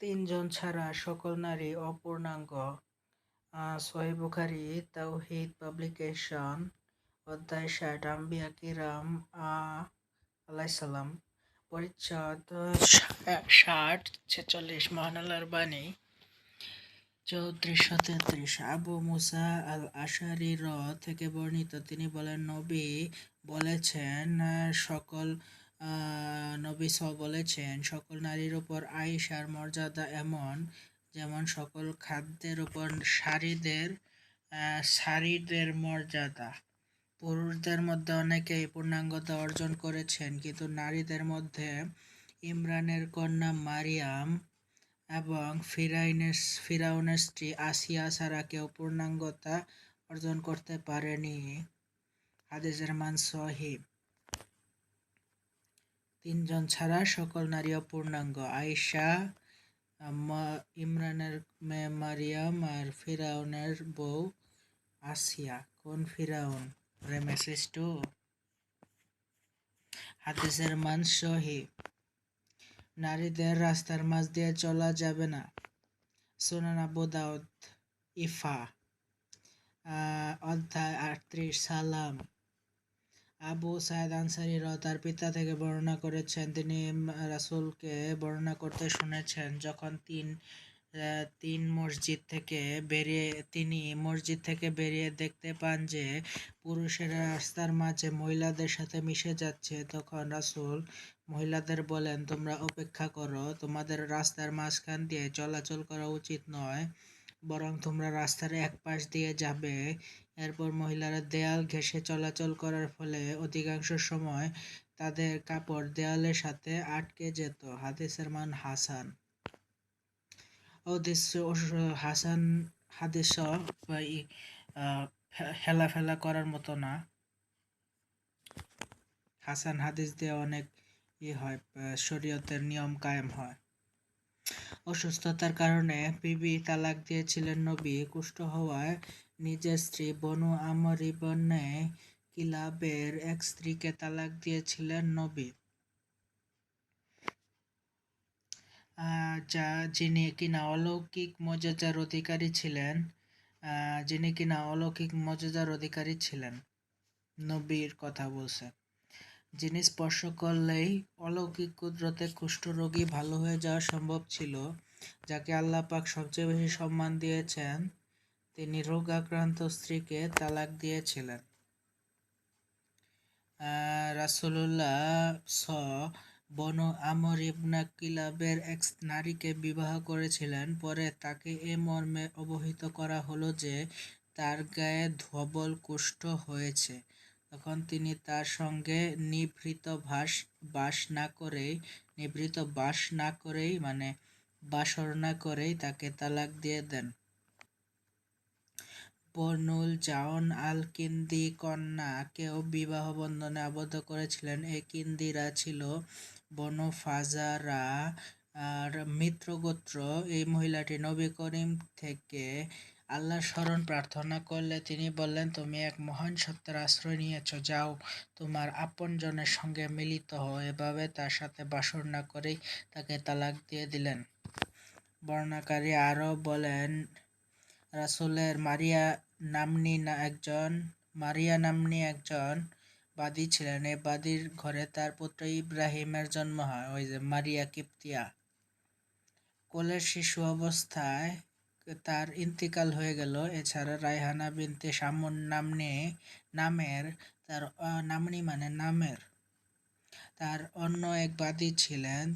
তিনজন ছাড়া সকল নারী অপূর্ণাঙ্গ। সহিহ বুখারী তাওহীদ পাবলিকেশন, অধ্যায় ষাট, আম্বিয়া, কিরাম আলাইসাল্লাম পরিচ্ছদ ষাট, ছেচল্লিশ মহানালার বাণী চৌত্রিশশো তেত্রিশ, আবু মুসা আল আশারি র থেকে বর্ণিত। তিনি বলেন, নবী বলেছেন, সকল নবী স বলেছেন, সকল নারীর উপর আয়েশার মর্যাদা এমন, যেমন সকল খাদ্যের উপর শাড়িদের শাড়িদের মর্যাদা। পুরুষদের মধ্যে অনেকেই পূর্ণাঙ্গতা অর্জন করেছেন, কিন্তু নারীদের মধ্যে ইমরানের কন্যা মারিয়াম এবং ফিরাইনের, ফিরাউনের স্ত্রী আসিয়া ছাড়া কেউ পূর্ণাঙ্গতা অর্জন করতে পারেনি। হাদিসের মান সহিব তিনজন ছাড়া সকল নারী অপূর্ণাঙ্গ। আয়েশা ইমরানের মেয়ে মারিয়াম আর ফিরাউনের বউ আসিয়া। কোন ফিরাউন? টু হাদিসের মান সহি। নারীদের রাস্তার মাঝ দিয়ে চলা যাবে না। সোনান আবু দাউদ, ইফা অধ্যায় আটত্রিশ, সালাম। আবু সাইদ আনসারি র তার পিতা থেকে বর্ণনা করেছেন, তিনি রাসুলকে বর্ণনা করতে শুনেছেন যখন তিন তিন মসজিদ থেকে বেরিয়ে, তিনি মসজিদ থেকে বেরিয়ে দেখতে পান যে পুরুষেরা রাস্তার মাঝে মহিলাদের সাথে মিশে যাচ্ছে, তখন রাসুল মহিলাদের বলেন, তোমরা অপেক্ষা করো, তোমাদের রাস্তার মাঝখান দিয়ে চলাচল করা উচিত নয়। বরং তোমরা রাস্তার এক পাশ দিয়ে যাবে। এরপর মহিলারা দেয়াল ঘেঁষে চলাচল করার ফলে অধিকাংশ সময় তাদের কাপড় দেয়ালের সাথে আটকে যেত। হাদিসের মান হাসান। হাসান হাদিস হেলা ফেলা করার মতো না। হাসান হাদিস দিয়ে অনেক ই হয় শরীয়তের নিয়ম কায়েম হয়। অসুস্থতার কারণে বিবি তালাক দিয়েছিলেন নবী। কুষ্ঠ হওয়ায় নিজের স্ত্রী বনু আমর ইবনে কিলাবের এক স্ত্রীকে তালাক দিয়েছিলেন নবী। যা, যিনি কিনা অলৌকিক মজাজার অধিকারী ছিলেন যিনি কিনা অলৌকিক মজাজার অধিকারী ছিলেন, নবীর কথা বলছে। যিনি স্পর্শ করলেই অলৌকিক কুদরতে কুষ্ঠরোগী ভালো হয়ে যাওয়া সম্ভব ছিল, যাকে আল্লাহ পাক সবচেয়ে বেশি সম্মান দিয়েছেন। তিনি রোগ আক্রান্ত স্ত্রীকে তালাক দিয়েছিলেন। রাসুল্লাহ স বনু আমর ইবনা কিলাবের এক নারীকে বিবাহ করেছিলেন। পরে তাকে এ মর্মে অবহিত করা হলো যে তার গায়ে ধবল কুষ্ঠ হয়েছে। তখন তিনি তার সঙ্গে নিভৃত ভাস, বাস না করেই, নিভৃত বাস না করেই মানে বাসর না করেই তাকে তালাক দিয়ে দেন। বনুল জাওন আল কিন্দি কন্যাকেও বিবাহ বন্ধনে আবদ্ধ করেছিলেন। এই কিন্দিরা ছিল বনু ফাজারা আর মিত্রগোত্র। এই মহিলাটি নবী করিম থেকে আল্লাহর স্মরণ প্রার্থনা করলে তিনি বললেন, তুমি এক মহান সত্যের আশ্রয় নিয়েছ, যাও। তোমার আপনজনের সঙ্গে মিলিত হও। এভাবে তার সাথে বাসর না করেই তাকে তালাক দিয়ে দিলেন। বর্ণাকারী আরও বলেন, রাসুলের মারিয়া নামনি না একজন, মারিয়া নামনি একজন বাদী ছিলেন। এই বাদীর ঘরে তার পুত্র ইব্রাহিমের জন্ম হয়। ওই যে মারিয়া কিপ্তিয়া। কোলের শিশু অবস্থায় তার ইন্তিকাল হয়ে গেল। এছাড়া রায়হানা বিনতে সামুন নামনে, নামের তার নামনি মানে নামের। তার অন্য এক বাদী ছিলেন।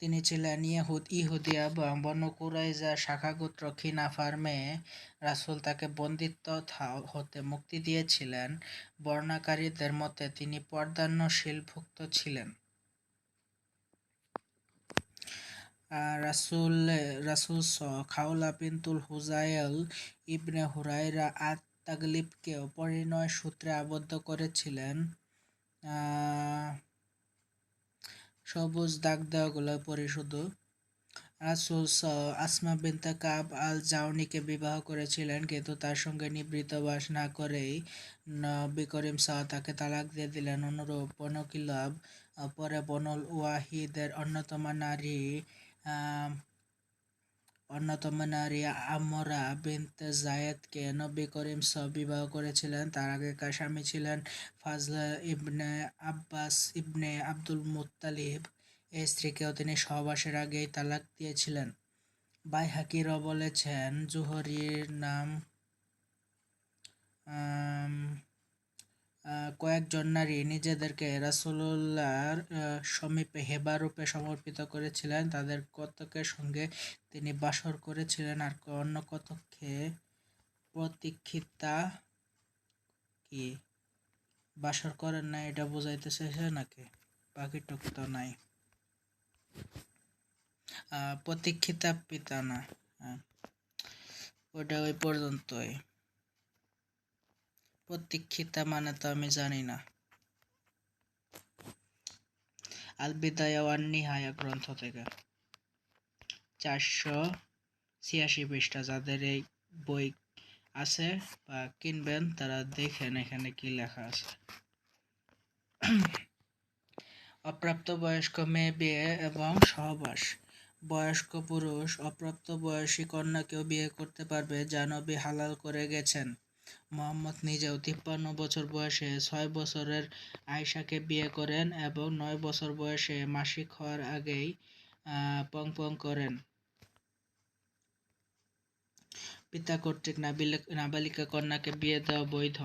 তিনি ছিলেন ইহুদ, ইহুদিয়া এবং বনু কুরাইজা শাখাগোত্র খিনাফার মেয়ে রাসুল তাকে বন্দিত্ব হতে মুক্তি দিয়েছিলেন। বর্ণাকারীদের মতে তিনি পর্দান্নশীলভুক্ত ছিলেন। রাসুল রাসুল খাওলা বিনতুল হুজাইল ইবনে হুরাইরা আত তাগলিবকেও পরিণয় সূত্রে আবদ্ধ করেছিলেন। সবুজ দাগ দেওয়াগুলো পরে শুধু রাসুল আসমা বিনতা কাব আল জাউনিকে বিবাহ করেছিলেন, কিন্তু তার সঙ্গে নিবৃত বাস না করেই নবী করিম শাহ তাকে তালাক দিয়ে দিলেন। অনুরূপ বনকিলাব পরে বনল ওয়াহিদের অন্যতম নারী অন্যতম নারী আমরা বিনতে জায়েদকে নবী করিম স বিবাহ করেছিলেন। তার আগেকার স্বামী ছিলেন Fazl ibn Abbas ibn Abdul Muttalib. এই স্ত্রীকেও তিনি সহবাসের আগেই তালাক দিয়েছিলেন। বাই বাইহাকিরও বলেছেন, জুহরির নাম কয়েকজন নারী নিজেদেরকে রাসূলুল্লাহর সমীপে হেবা রূপে সমর্পিত করেছিলেন। তাদের কতকের সঙ্গে তিনি বাসর করেছিলেন আর অন্য কতককে? প্রতীক্ষিতা কি? বাসর করেন না এটা বোঝাইতে চাইছে নাকি? বাকিটুক তো নাই। প্রতীক্ষিতা পিতা না। হ্যাঁ। ওটা ওই পর্যন্তই। প্রতীক্ষিতা মানে তো আমি জানি না। আল বিদায়া ওয়ান নিহায়া গ্রন্থ থেকে। চারশো ছিয়াশি পৃষ্ঠা যাদের এই বই আছে বা কিনবেন, তারা দেখেন এখানে কি লেখা আছে। অপ্রাপ্ত বয়স্ক মেয়ে বিয়ে এবং সহবাস। বয়স্ক পুরুষ অপ্রাপ্ত বয়সী কন্যাকেও বিয়ে করতে পারবে, যা হালাল করে গেছেন। মোহাম্মদ নিজেও তিপ্পান্ন বছর বয়সে ছয় বছরের আয়শাকে বিয়ে করেন এবং নয় বছর বয়সে মাসিক হওয়ার আগেই পং পং করেন। পিতা কর্তৃক নাবিল- নাবালিকা কন্যাকে বিয়ে দেওয়া বৈধ।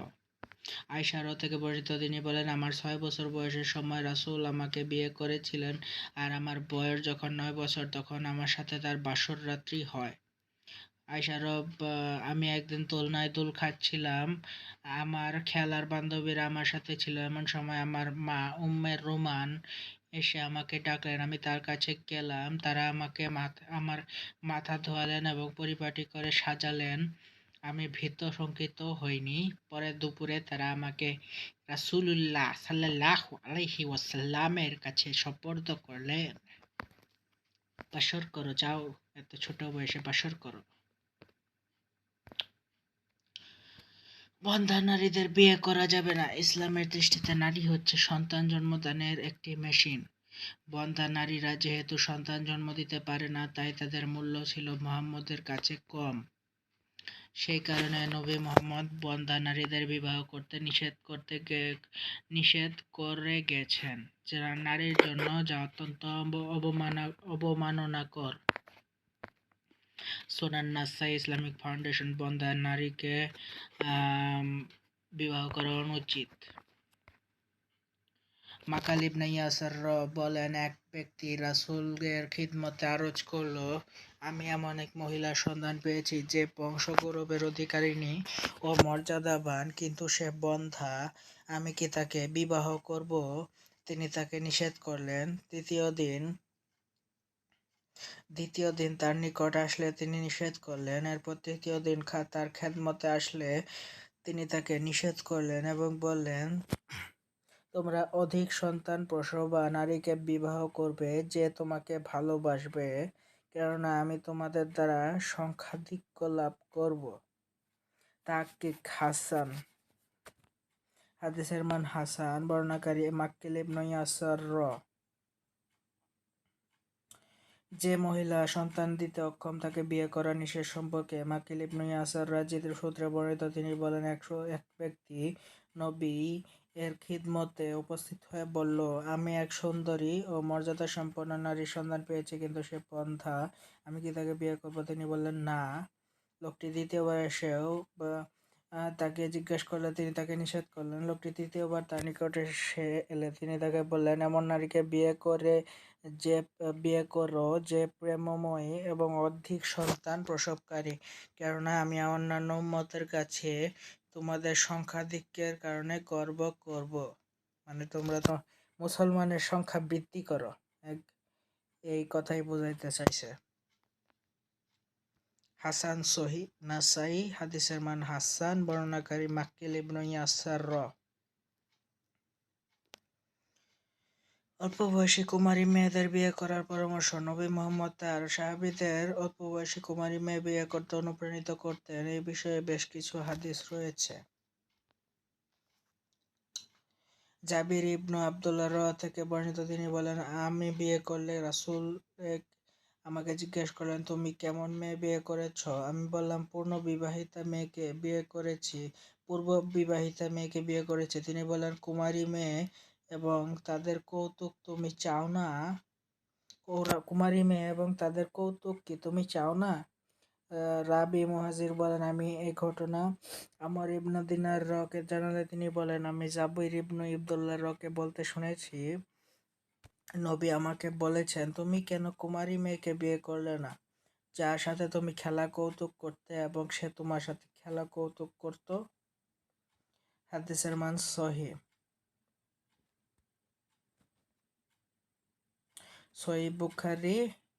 আয়সারও থেকে বর্ণিত, তিনি বলেন, আমার ছয় বছর বয়সের সময় রাসূল আমাকে বিয়ে করেছিলেন আর আমার বয়স যখন নয় বছর, তখন আমার সাথে তার বাসর রাত্রি হয়। আয়সারব আমি একদিন দোলনায় দোল খাচ্ছিলাম। আমার খেলার বান্ধবীরা আমার সাথে ছিল। এমন সময় আমার মা উম্মের রোমান এসে আমাকে ডাকলেন। আমি তার কাছে গেলাম। তারা আমাকে মাথা, আমার মাথা ধোয়ালেন এবং পরিপাটি করে সাজালেন। আমি ভীত শঙ্কিত হইনি। পরে দুপুরে তারা আমাকে রাসূলুল্লাহ সাল্লাল্লাহু আলাইহি ওয়াসাল্লামের কাছে সোপর্দ করলেন। বাসর করো, যাও। এত ছোট বয়সে বাসর করো। বন্ধা নারীদের বিয়ে করা যাবে না। ইসলামের দৃষ্টিতে নারী হচ্ছে সন্তান জন্মদানের একটি মেশিন। বন্ধা নারীরা যেহেতু সন্তান জন্ম দিতে পারে না, তাই তাদের মূল্য ছিল মুহাম্মদের কাছে কম। সেই কারণে নবী মোহাম্মদ বন্ধা নারীদের বিবাহ করতে নিষেধ করতে নিষেধ করে গেছেন। যারা নারীর জন্য যা অত্যন্ত অব- অবমানা অবমাননাকর। সোনার নাসাই ইসলামিক ফাউন্ডেশন বন্ধা নারীকে বিবাহ করা অনুচিত মাকাল ইবনে ইয়াসার বলেন, এক ব্যক্তি রাসূলের খিদমতে আরজ করল, আমি এমন এক মহিলার সন্ধান পেয়েছি যে বংশ গৌরবের অধিকারিণী ও মর্যাদাবান কিন্তু সে বন্ধা। আমি কি তাকে বিবাহ করব? তিনি তাকে নিষেধ করলেন। তৃতীয় দিন দ্বিতীয় দিন তার নিকট আসলে তিনি নিষেধ করলেন। এরপর তৃতীয় দিন তার খেদমতে আসলে তিনি তাকে নিষেধ করলেন এবং বললেন, তোমরা অধিক সন্তান প্রসবা নারীকে বিবাহ করবে যে তোমাকে ভালোবাসবে, কেননা আমি তোমাদের দ্বারা সংখ্যাধিক্য লাভ করব। তাকে হাসান হাদিসের মান হাসান, বর্ণাকারী মাক্কিল ইবনে যে মহিলা সন্তান দিতে অক্ষম তাকে বিয়ে করা নিষেধ সম্পর্কে মাকিল ইবনে ইয়াসার রাজিদ সূত্রে বর্ণিত তিনি বলেন, একশো এক ব্যক্তি নবী এর খিদমতে উপস্থিত হয়ে বলল, আমি এক সুন্দরী ও মর্যাদা সম্পন্ন নারীর সন্ধান পেয়েছি, কিন্তু সে পন্থা, আমি কি তাকে বিয়ে করব তিনি বললেন, না। লোকটি দ্বিতীয়বার এসেও তাকে জিজ্ঞেস করলে তিনি তাকে নিষেধ করলেন। লোকটি তৃতীয়বার তার নিকটে সে এলে তিনি তাকে বললেন, এমন নারীকে বিয়ে করে যে বিয়ে করো, যে প্রেমময়ী এবং অধিক সন্তান প্রসবকারী। কেননা, আমি অন্যান্য উম্মতের কাছে তোমাদের সংখ্যাধিক্যের কারণে গর্ব করব। মানে তোমরা তো মুসলমানের সংখ্যা বৃদ্ধি করো। এই কথাই বোঝাইতে চাইছে। হাসান সহি নাসাই, হাদিসের মান হাসান, বর্ণনাকারী মাক্কিল ইবনু ইয়াসার র। অল্প বয়সী কুমারী মেয়েদের বিয়ে করার পরামর্শ। নবী মোহাম্মদ তার সাহাবীদের অল্প বয়সী কুমারী মেয়ে বিয়ে করতে অনুপ্রাণিত করতেন। এই বিষয়ে বেশ কিছু হাদিস রয়েছে। জাবির ইবনু আবদুল্লাহ র থেকে বর্ণিত তিনি বলেন, আমি বিয়ে করলে রাসুল আমাকে জিজ্ঞেস করলেন, তুমি কেমন মেয়ে বিয়ে করেছ? আমি বললাম, পূর্ণ বিবাহিতা মেয়েকে বিয়ে করেছি, পূর্ব বিবাহিতা মেয়েকে বিয়ে করেছি। তিনি বলেন, কুমারী মেয়ে এবং তাদের কৌতুক তুমি চাও না? কুমারী মেয়ে এবং তাদের কৌতুক কি তুমি চাও না? রাবি মুহাজির বলেন, আমি এই ঘটনা আমার ইবনু দিনার রকে জানালে তিনি বলেন, আমি জাবির ইবনু ইবদুল্লাহ রকে বলতে শুনেছি। নবী আমাকে বলেছেন, তুমি কেন কুমারী মেয়েকে বিয়ে করলে না? যার সাথে তুমি খেলা কৌতুক করতে এবং সে তোমার সাথে খেলা কৌতুক করত? হাদিসের মান সহি। সহি বুখারি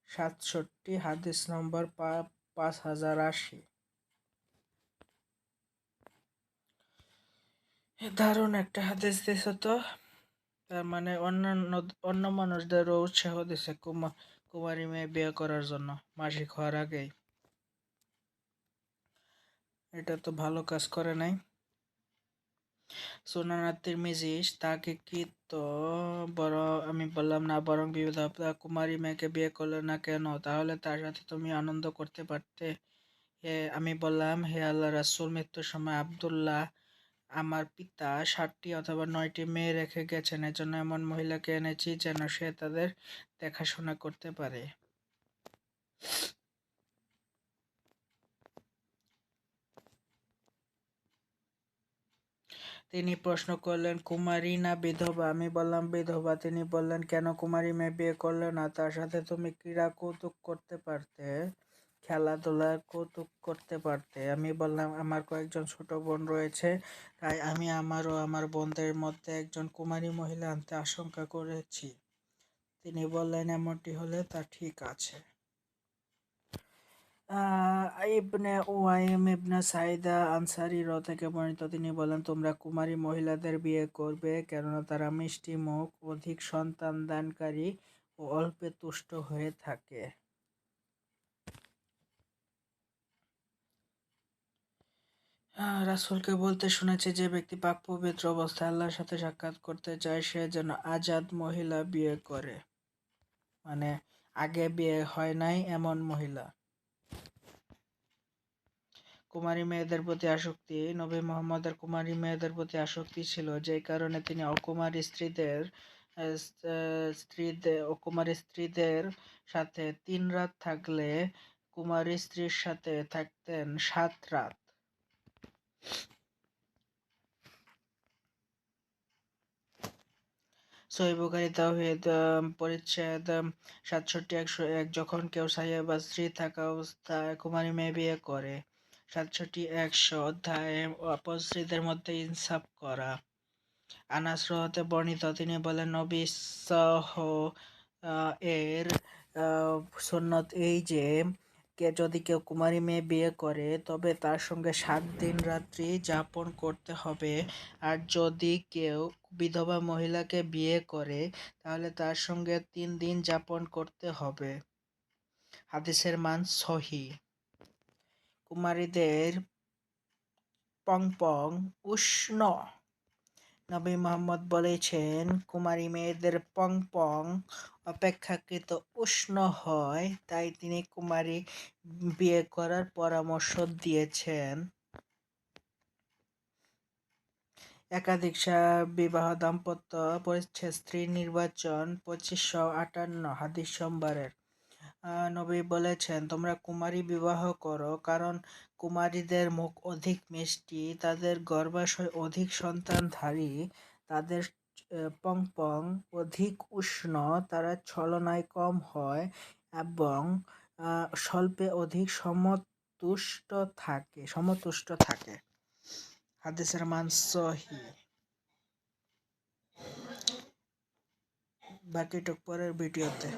সাতষট্টি, হাদিস নম্বর পাঁচ হাজার আশি। দারুণ একটা হাদিস দিছে তো। তার মানে অন্যান্য, অন্য মানুষদেরও উৎসাহ দিছে কুমা, কুমারী মেয়ে বিয়ে করার জন্য, মাসিক হওয়ার আগেই। এটা তো ভালো কাজ করে নাই। সোনানাথের মিজিস তাকে কি তো বড় আমি বললাম, না, বরং বিবিধ কুমারী মেয়েকে বিয়ে করলে না কেন? তাহলে তার সাথে তুমি আনন্দ করতে পারতে। আমি বললাম, হে আল্লাহ রাসুল, মৃত্যুর সময় আব্দুল্লাহ আমার পিতা ষাটটি অথবা নয়টি মেয়ে রেখে গেছেন। এজন্য এমন মহিলাকে এনেছি যেন সে তাদের দেখাশোনা করতে পারে। তিনি প্রশ্ন করলেন, কুমারী না বিধবা? আমি বললাম, বিধবা। তিনি বললেন, কেন কুমারী মেয়ে বিয়ে করলে না? তার সাথে তুমি ক্রীড়া কৌতুক করতে পারতে খেলাধুলার কৌতুক করতে পারতে। আমি বললাম, আমার কয়েকজন ছোট বোন রয়েছে, তাই আমি আমার ও আমার বোনদের মধ্যে একজন কুমারী মহিলা আনতে আশঙ্কা করেছি। তিনি বললেন, এমনটি হলে তা ঠিক আছে। ইবনে উয়াইম ইবনে সাইদা আনসারি র থেকে বর্ণিত, তিনি বলেন, তোমরা কুমারী মহিলাদের বিয়ে করবে কেননা তারা মিষ্টি মুখ, অধিক সন্তান দানকারী ও অল্পে তুষ্ট হয়ে থাকে। রাসূলকে বলতে শুনেছি যে, ব্যক্তি পাক পবিত্র অবস্থায় আল্লাহর সাথে সাক্ষাৎ করতে চায়, সে যেন আজাদ মহিলা বিয়ে করে। মানে আগে বিয়ে হয় নাই এমন মহিলা। কুমারী মেয়েদের প্রতি আসক্তি নবী মোহাম্মদের কুমারী মেয়েদের প্রতি আসক্তি ছিল যে কারণে তিনি অকুমারী স্ত্রীদের স্ত্রীদের অকুমারী স্ত্রীদের সাথে তিন রাত থাকলে কুমারী স্ত্রীর সাথে থাকতেন সাত রাত। সহিহ বুখারী আহ, পরিচ্ছেদ সাতষট্টি একশো এক যখন কেউ সাহিয়া বা স্ত্রী থাকা অবস্থায় কুমারী মেয়ে বিয়ে করে সাতষট্টি একশো অধ্যায়ে অপস্ত্রীদের মধ্যে ইনসাফ করা। আনাস হতে বর্ণিত তিনি বলেন নবী সহ এর আহ, সুন্নত এই যে কে যদি কেউ কুমারী মেয়ে বিয়ে করে তবে তার সঙ্গে সাত দিন রাত্রি যাপন করতে হবে। আর যদি কেউ বিধবা মহিলাকে বিয়ে করে তাহলে তার সঙ্গে তিন দিন যাপন করতে হবে। হাদিসের মান সহি। কুমারীদের পং পং উষ্ণ। নবী মোহাম্মদ বলেছেন, কুমারী মেয়েদের পং পং অপেক্ষাকৃত উষ্ণ হয়, তাই তিনি কুমারী বিয়ে করার পরামর্শ দিয়েছেন। একাধিক বিবাহ দাম্পত্য পরিচ্ছেদ, স্ত্রী নির্বাচন পঁচিশশো আটান্ন হাদিস সোমবারের নবী বলেছেন, তোমরা কুমারী বিবাহ করো, কারণ কুমারীদের মুখ অধিক মিষ্টি, তাদের গর্ভাশয় অধিক সন্তানধারী, তাদের পং পং অধিক উষ্ণ, তারা ছলনায় কম হয় এবং স্বল্পে অধিক সমতুষ্ট থাকে সমতুষ্ট থাকে। হাদিসের মান সহি। বাকিটুক পরের ভিডিওতে।